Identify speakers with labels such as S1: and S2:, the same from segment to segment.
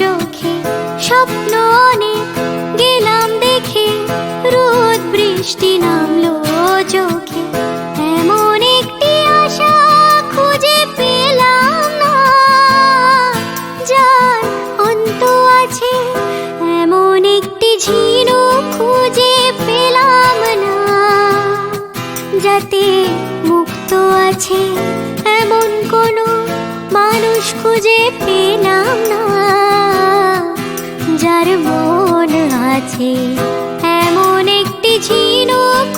S1: চোখে স্বপ্ন অনেক, গেলাম দেখে রোদ বৃষ্টি নামলো চোখে। এমন একটি আশা খুঁজে পেলাম না, যার অন্ত আছে। এমন একটি ঝিনো খুঁজে পেলাম না, যাতে মুক্ত আছে। এমন কোনো মানুষ খুঁজে পেলাম না। আছে। এমন একটি ঝিনুক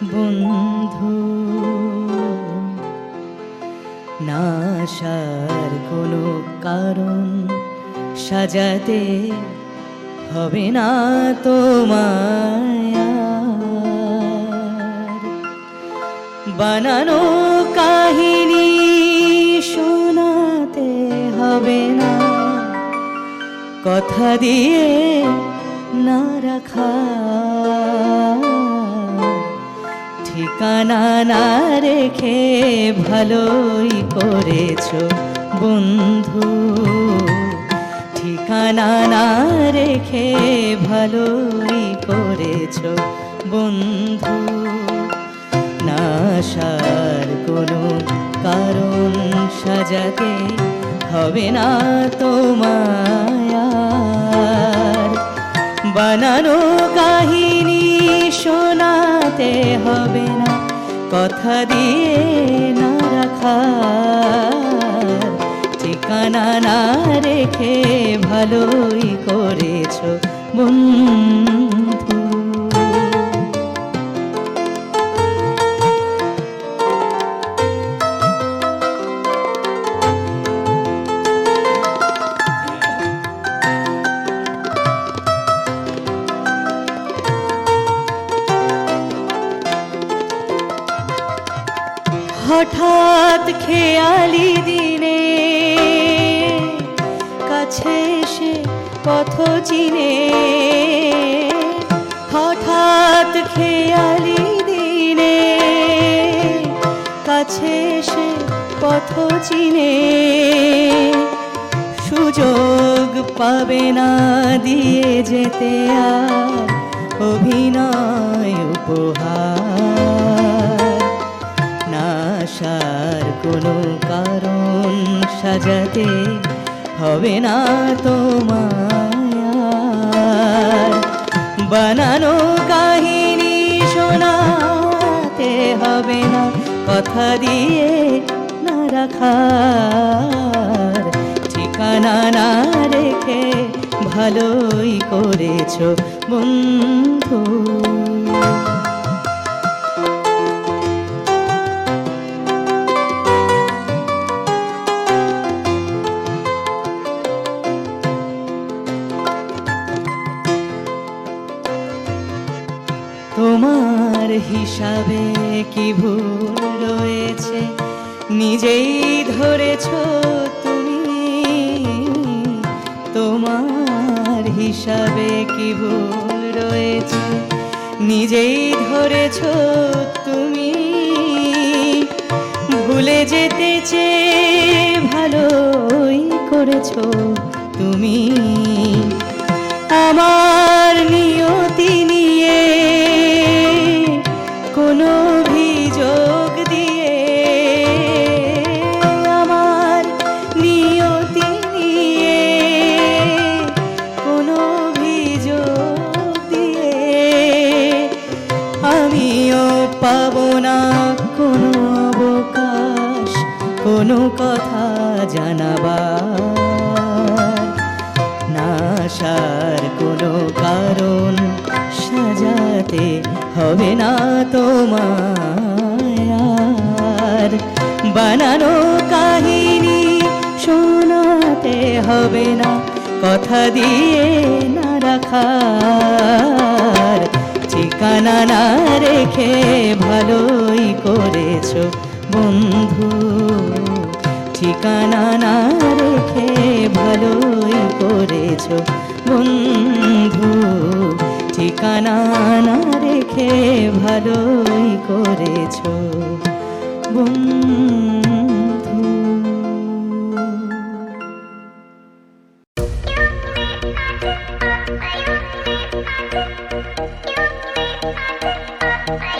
S2: বন্ধু নাশার কোনো কারণ সাজাতে হবে না তোমার বানানো কাহিনী শোনাতে হবে না, কথা দিয়ে না রাখা ঠিকানা না রেখে ভালোই করেছ, বন্ধু। ঠিকানা না রেখে ভালোই করেছ, বন্ধু। নাশার কোনো কারণ সাজাতে হবে না তোমার বানানো কাহিনী শোনাতে হবে না কথা দিয়ে না রাখা ঠিকানা না রেখে ভালোই করেছ বন্ধু। পথ চিনে সুযোগ পাবে না দিয়ে যেতে আর অভিনয় উপহার। না আসার কোনো কারণ সাজাতে হবে না তোমার বানানো কাহিনী শোনাতে হবে না, কথা দিয়ে রাখার ঠিকানা না রেখে ভালোই করেছ বন্ধু। তোমার হিসাবে কি ভুল রয়েছে? নিজেই ধরেছ তুমি। তোমার হিসাবে কি ভুল রয়েছে? নিজেই ধরেছ তুমি। ভুলে যেতে চেয়ে ভালোই করেছ তুমি। আমার নিয়তি নিয়ে সাজাতে হবে না তোমার বানানো কাহিনী শোনাতে হবে না, কথা দিয়ে না রাখার। ঠিকানা না রেখে ভালোই করেছ বন্ধু, ঠিকানা না রেখে ভালোই করেছ বন্ধু। ঠিকানা না রেখে ভালোই করেছ বন্ধু।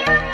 S1: এমন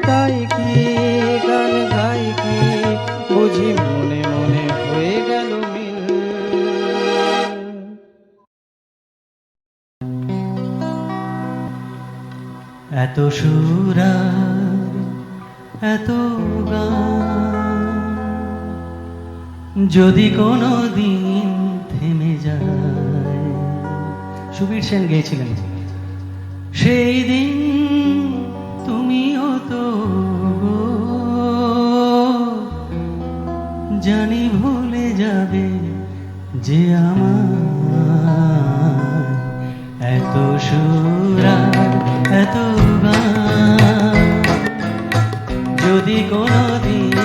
S3: কি, গান গাই কি, বুঝি মনে মনে হয়ে গেল এত সুরা
S4: এত যদি কোনো দিন থেমে যায়। সুবীর সেন গেছিলেন সেই দিন জানি ভুলে যাবে যে আমার এত সুরা এত যদি কোনো দিন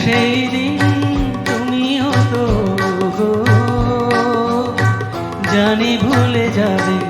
S4: সেই দিন তুমিও তো জানি ভুলে যাবে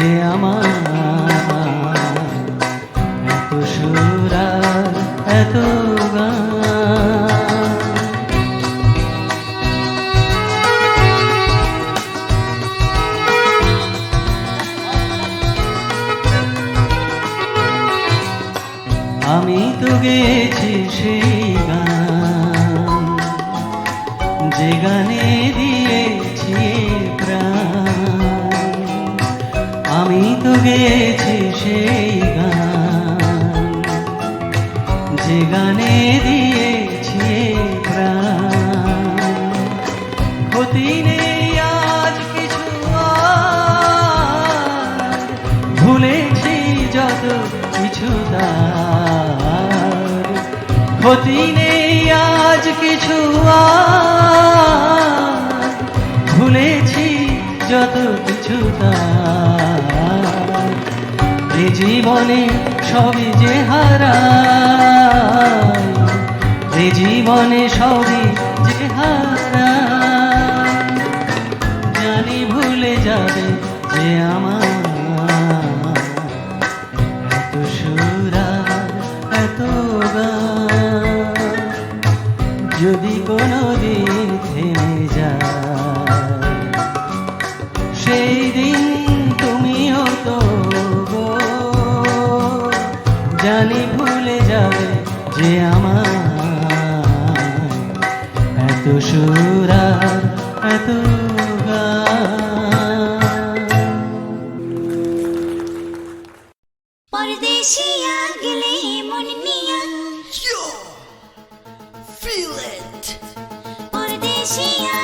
S4: é amar. ছুতা এ জীবনে সবই যে হারা। এ জীবনে সবই যে হারা। জানি ভুলে যাবে যে আমার যদি কোনো দিন থেমে
S5: 心。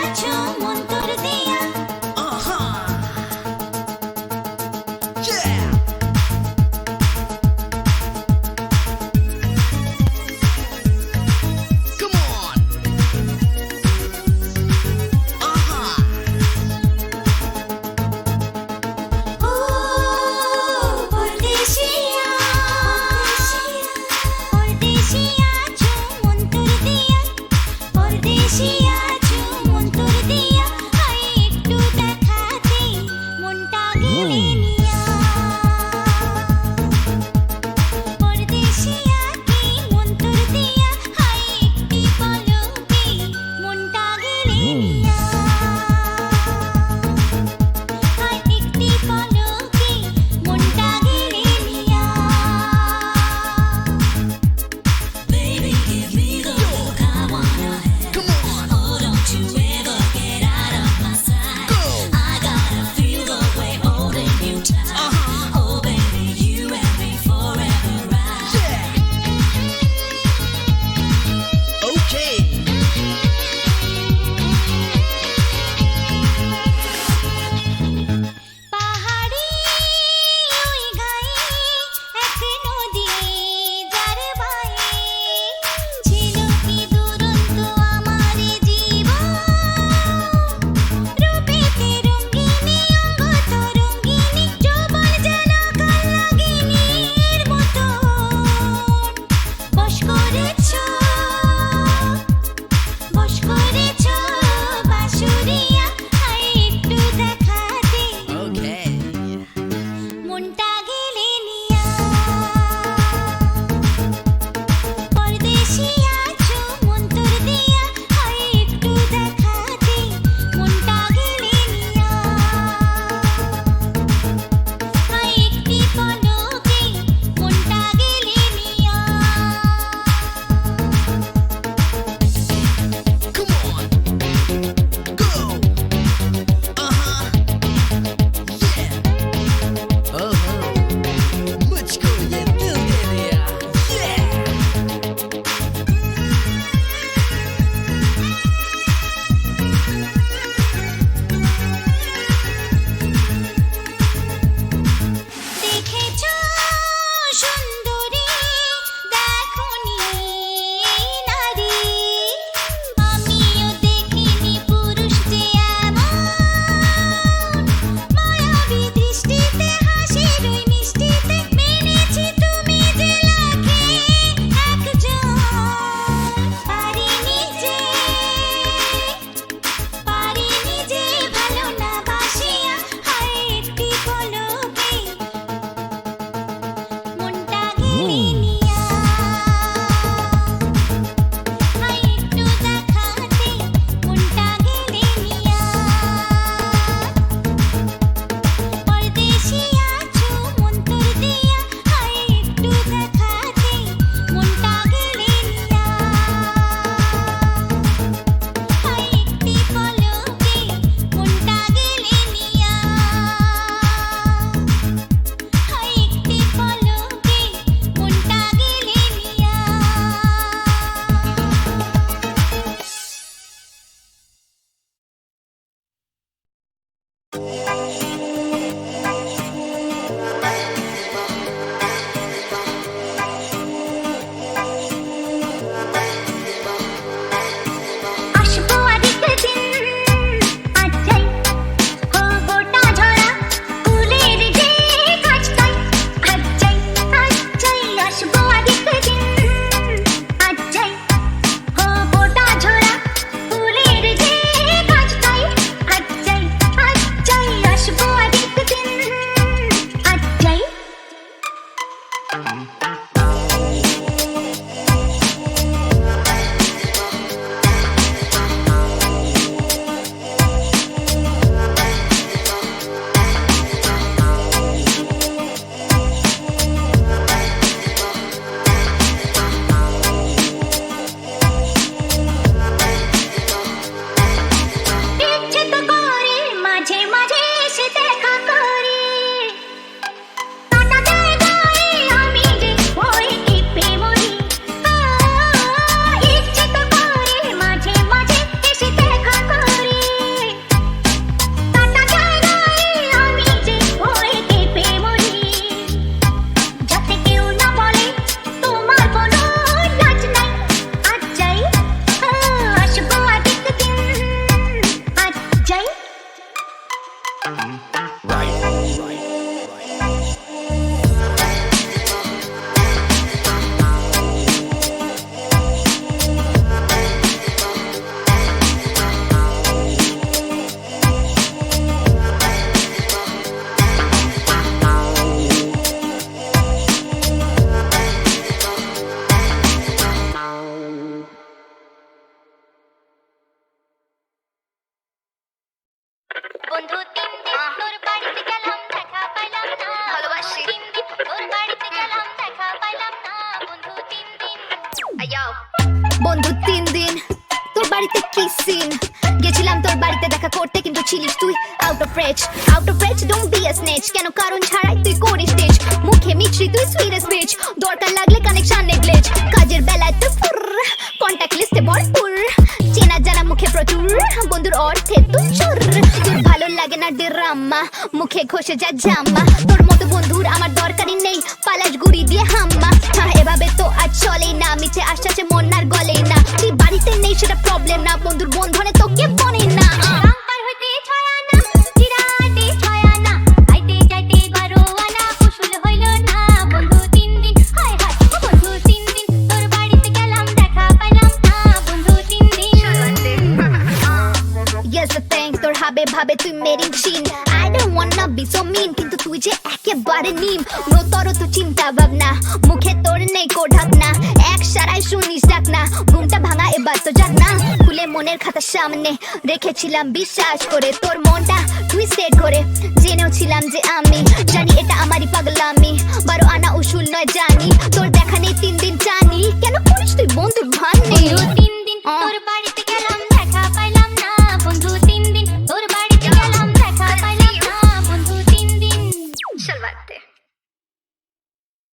S5: সামনে রেখেছিলাম বিশ্বাস করে তোর মনটা টুইস্টেড করে। জেনেও ছিলাম যে আমি জানি এটা আমারই পাগলামি। বারো আনা উসুল নয় জানি তোর দেখা নেই তিন দিন জানি। কেন করিস তুই বন্ধুর ভান নেই? তিন দিন তোর